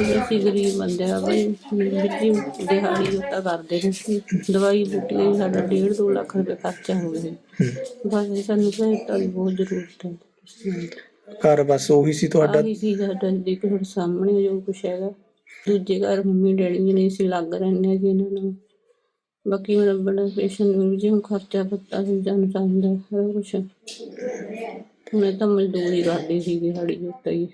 ਅਸੀਂ ਗਰੀਬ ਬੰਦੇ ਆ ਬਈ। ਵਿੱਚੀ ਦਿਹਾੜੀ ਉੱਤਾ ਕਰਦੇ ਨੇ ਸੀ। ਦਵਾਈ ਬੂਟੀ ਸਾਡਾ 1.5 2 ਲੱਖ ਰੁਪਏ ਖਰਚਾ ਹੋ ਗਿਆ ਬਸ ਜੀ, ਸਾਨੂੰ ਸਹਾਇਤਾ ਦੀ ਬਹੁਤ ਜ਼ਰੂਰਤ ਹੈ। ਘਰ ਬਸ ਉਹੀ ਸੀ ਤੁਹਾਡਾ? ਆਹੀ ਸੀ ਸਾਡਾ ਦੇਖ ਤੁਹਾਡੇ ਸਾਹਮਣੇ ਜੋ ਕੁਛ ਹੈਗਾ। ਦੂਜੇ ਘਰ ਮੰਮੀ ਡੈਡੀ ਜੀ ਨਹੀਂ ਸੀ ਲੱਗ ਰਹਿੰਦੇ ਜੀ ਇਹਨਾਂ ਨੂੰ। ਬਾਕੀ ਮੇਰਾ ਬੜਾ ਪੇਸ਼ੈਂਟ ਵੀ ਜੀ ਹੁਣ ਖਰਚਾ ਪੱਤਾ ਵੀ ਜਾਨ ਚਾਹੁੰਦਾ ਸਾਰਾ ਕੁਛ। ਹੁਣੇ ਤਾਂ ਮਜ਼ਦੂਰੀ ਕਰਦੀ ਸੀ ਦਿਹਾੜੀ ਉੱਤੇ ਹੀ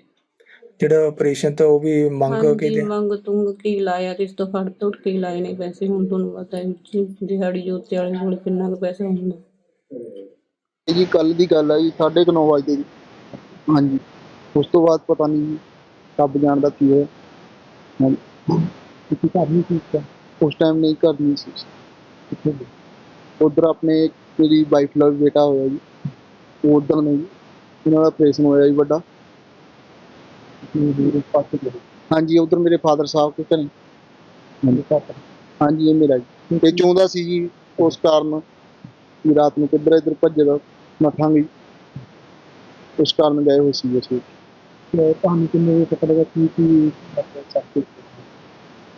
ਜਿਹੜਾ ਆਪਰੇਸ਼ਨ ਤਾਂ ਉਹ ਵੀ ਮੰਗ ਕੇ ਹਾਂਜੀ ਦੇ ਮੰਗ ਤੁੰਗ ਕੀ ਲਾਇਆ ਤੇ ਇਸ ਤੋਂ ਫੜ ਤੋੜ ਕੇ ਹੀ ਲਾਏ ਨੇ ਪੈਸੇ। ਹੁਣ ਤੁਹਾਨੂੰ ਪਤਾ ਹੈ ਜੀ ਦਿਹਾੜੀ ਜੋਤੇ ਵਾਲੇ ਕੋਲ ਕਿੰਨਾ ਕੁ ਪੈਸਾ ਹੁੰਦਾ। ਇਹ ਜੀ ਕੱਲ ਦੀ ਗੱਲ ਹੈ ਜੀ 9:30 ਵਜੇ ਦੀ ਹਾਂਜੀ। ਉਸ ਤੋਂ ਬਾਅਦ ਪਤਾ ਨਹੀਂ ਜੀ, ਰੱਬ ਜਾਣਦਾ ਕੀ ਹੋਇਆ। ਹਾਂਜੀ। ਤੁਸੀਂ ਘਰ ਨਹੀਂ ਸੀ ਉਸ ਉਸ ਟਾਈਮ ਨਹੀਂ ਘਰ ਨਹੀਂ ਸੀ। ਕਿੱਥੇ ਉਧਰ ਆਪਣੇ ਮੇਰੀ ਵਾਈਫ ਵੀ ਬੇਟਾ ਹੋਇਆ ਜੀ। ਉਹ ਉਧਰ ਨੇ ਜੀ। ਇਹਨਾਂ ਦਾ ਆਪਰੇਸ਼ਨ ਹੋਇਆ ਜੀ ਵੱਡਾ। ਹਾਂਜੀ ਉਧਰ ਮੇਰੇ ਫਾਦਰ ਸਾਹਿਬ ਦੇ ਘਰੇ ਹਾਂਜੀ ਹਾਂਜੀ ਇਹ ਮੇਰਾ ਜੀ। ਤੇ ਚਾਹੁੰਦਾ ਸੀ ਜੀ ਉਸ ਕਾਰਨ ਵੀ ਰਾਤ ਨੂੰ ਕਿੱਧਰ ਇੱਧਰ ਭੱਜੇ ਦਾ ਨੱਠਾਂਗੇ ਉਸ ਕਾਰਨ ਗਏ ਹੋਏ ਸੀ ਅਸੀਂ। ਤੇ ਤੁਹਾਨੂੰ ਕਿੰਨੇ ਵਜੇ ਪਤਾ ਲੱਗਾ ਕੀ ਕੀ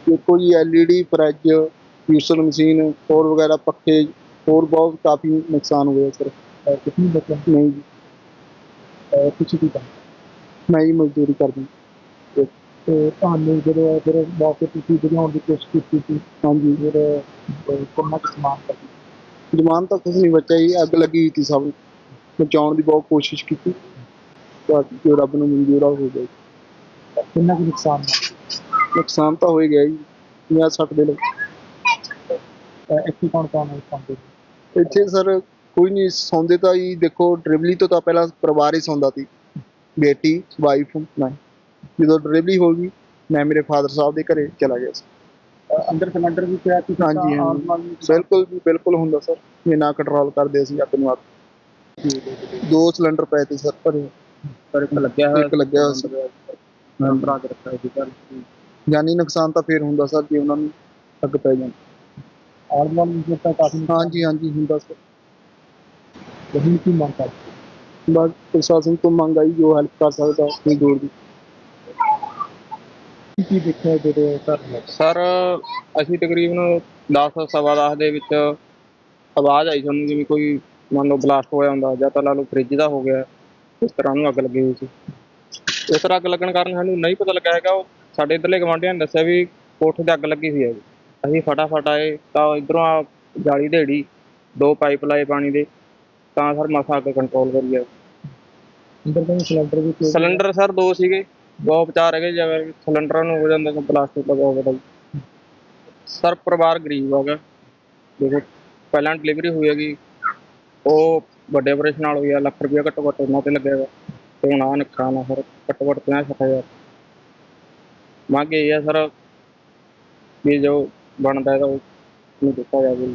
ਦੇਖੋ ਜੀ ਐਲਈਡੀ ਫਰਿੱਜ ਜੂਸਰ ਮਸ਼ੀਨ ਹੋਰ ਵਗੈਰਾ ਪੱਖੇ ਹੋਰ ਬਹੁਤ ਕਾਫੀ ਨੁਕਸਾਨ ਹੋਇਆ ਸਰ ਕਿੰਨੀ ਬਚਿਆ ਨਹੀਂ ਜੀ। ਕੁਛ ਵੀ ਮੈਂ ਹੀ ਮਜ਼ਦੂਰੀ ਕਰਦਾ। ਤੇ ਤੁਹਾਨੂੰ ਜਦੋਂ ਫਿਰ ਮੌਕੇ ਤੇ ਤੁਸੀਂ ਬੁਝਾਉਣ ਦੀ ਕੋਸ਼ਿਸ਼ ਕੀਤੀ ਸੀ ਹਾਂਜੀ ਫਿਰ ਕਿੰਨਾ ਕੁ ਸਮਾਨ ਕਰ ਜਮਾਨ ਤਾਂ ਕੁਝ ਨਹੀਂ ਬਚਿਆ ਜੀ ਅੱਗ ਲੱਗੀ ਹੋਈ ਸੀ ਸਭ ਨੂੰ। ਬਚਾਉਣ ਦੀ ਬਹੁਤ ਕੋਸ਼ਿਸ਼ ਕੀਤੀ। ਬਾਕੀ ਜੋ ਰੱਬ ਨੂੰ ਮਨਜ਼ੂਰ ਹੋ ਗਿਆ ਜੀ। ਕਿੰਨਾ ਕੁ ਨੁਕਸਾਨ ਨੁਕਸਾਨ ਤਾਂ ਹੋ ਹੀ ਗਿਆ ਜੀ 50 60 ਦੇ ਲੱਗ। ਇੱਥੇ ਕੌਣ ਕੌਣ ਹੈ ਸੌਂਦੇ ਇੱਥੇ ਸਰ ਕੋਈ ਨਹੀਂ ਸੌਂਦੇ ਤਾਂ ਜੀ ਦੇਖੋ ਡਰਿਵਲੀ ਤੋਂ ਤਾਂ ਪਹਿਲਾਂ ਪਰਿਵਾਰ ਹੀ ਸੌਂਦਾ ਸੀ। ਬੇਟੀ ਵਾਈਫ ਮੈਂ। ਜਦੋਂ ਡਰਿਵਲੀ ਹੋ ਗਈ ਮੈਂ ਮੇਰੇ ਫਾਦਰ ਸਾਹਿਬ ਦੇ ਘਰੇ ਚਲਾ ਗਿਆ ਸੀ। ਅੰਦਰ ਸਿਲੰਡਰ ਵੀ ਪਿਆ ਸੀ ਹਾਂਜੀ ਹਾਂਜੀ। ਬਿਲਕੁਲ ਜੀ ਬਿਲਕੁਲ ਹੁੰਦਾ ਸਰ। ਇਹ ਨਾ ਕੰਟਰੋਲ ਕਰਦੇ ਅਸੀਂ ਆਪਣੇ ਆਪ ਦੋ ਸਿਲੰਡਰ ਪਏ ਤੇ ਸਰ ਭਰੇ। ਪਰ ਇੱਕ ਲੱਗਿਆ ਹੋਇਆ ਇੱਕ ਲੱਗਿਆ ਹੋਇਆ ਸੀ। ਮੈਂ ਭਰਾ ਕੇ ਰੱਖਿਆ ਸੀ ਘਰ। ਜਾਨੀ ਨੁਕਸਾਨ ਤਾਂ ਫੇਰ ਹੁੰਦਾ ਸਰ ਜੇ ਉਹਨਾਂ ਨੂੰ ਅੱਗ ਪੈ ਜਾਂਦੀ ਆਲਮਨ ਜੇ ਤਾਂ ਕਾਫੀ ਹਾਂਜੀ ਹਾਂਜੀ ਹੁੰਦਾ ਸਰ। ਉਹੀ ਕੀ ਮੰਗ ਕਰਦੇ? ਬਸ ਪ੍ਰਸ਼ਾਸਨ ਤੋਂ ਮੰਗ ਆਈ ਜੋ ਹੈਲਪ ਕਰ ਸਕਦਾ ਆਪਣੀ ਦੂਰ ਦੀ। ਕੀ ਕੀ ਦੇਖਿਆ ਜਿਹੜੇ ਵਿੱਚ ਸਰ ਅਸੀਂ ਤਕਰੀਬਨ 10 ਸਵਾ 10 ਦੇ ਵਿੱਚ ਆਵਾਜ਼ ਆਈ ਸਾਨੂੰ ਜਿਵੇਂ ਕੋਈ ਮੰਨ ਲਓ ਬਲਾਸਟ ਹੋਇਆ ਹੁੰਦਾ ਜਾਂ ਤਾਂ ਲਾ ਲਓ ਫ੍ਰਿਜ ਦਾ ਹੋ ਗਿਆ ਇਸ ਤਰ੍ਹਾਂ ਨੂੰ ਅੱਗ ਲੱਗੀ ਹੋਈ ਸੀ। ਇਸ ਤਰ੍ਹਾਂ ਅੱਗ ਲੱਗਣ ਕਾਰਨ ਸਾਨੂੰ ਨਹੀਂ ਪਤਾ ਲੱਗਾ ਹੈਗਾ ਉਹ ਸਾਡੇ ਇੱਧਰਲੇ ਗਵਾਂਢੀਆਂ ਨੇ ਦੱਸਿਆ ਵੀ ਕੋਠੇ ਤੇ ਅੱਗ ਲੱਗੀ ਹੋਈ ਹੈ ਜੀ। ਅਸੀਂ ਫਟਾਫਟ ਆਏ ਤਾਂ ਇਧਰੋਂ ਆ ਜਾਲੀ ਢੇੜੀ ਦੋ ਪਾਈਪ ਲਾਏ ਪਾਣੀ ਦੇ ਤਾਂ ਸਰ ਮਸਾ ਅੱਗ ਕੰਟਰੋਲ ਕਰੀ ਆ। ਅੰਦਰ ਤਾਂ ਸਿਲੰਡਰ ਵੀ ਪਿਆ। ਸਿਲੰਡਰ ਸਰ ਦੋ ਸੀਗੇ ਬਹੁਤ ਵਿਚਾਰ ਹੈਗੇ ਜਿਵੇਂ ਸਿਲੰਡਰਾਂ ਨੂੰ ਹੋ ਜਾਂਦਾ ਤਾਂ ਪਲਾਸਟਿਕ ਦਾ ਬਹੁਤ ਜੀ ਸਰ ਪਰਿਵਾਰ ਗਰੀਬ ਹੈਗਾ ਦੇਖੋ ਪਹਿਲਾਂ ਡਿਲੀਵਰੀ ਹੋਈ ਹੈਗੀ ਉਹ ਵੱਡੇ ਆਪਰੇਸ਼ਨ ਨਾਲ ਹੋਈ ਆ ਲੱਖ ਰੁਪਇਆ ਘੱਟੋ ਘੱਟ ਉਹਨਾਂ ਤੇ ਲੱਗਿਆ ਵਾ। ਤੇ ਹੁਣ ਆ ਨੁਕਸਾਨ ਆ ਸਰ ਘੱਟੋ ਘੱਟ 50 ਸੱਠ ਹਜ਼ਾਰ। ਮੰਗ ਇਹ ਆ ਸਰ ਵੀ ਜੋ ਬਣਦਾ ਹੈ ਤਾਂ ਉਹ ਨੂੰ ਦਿੱਤਾ ਜਾਵੇ।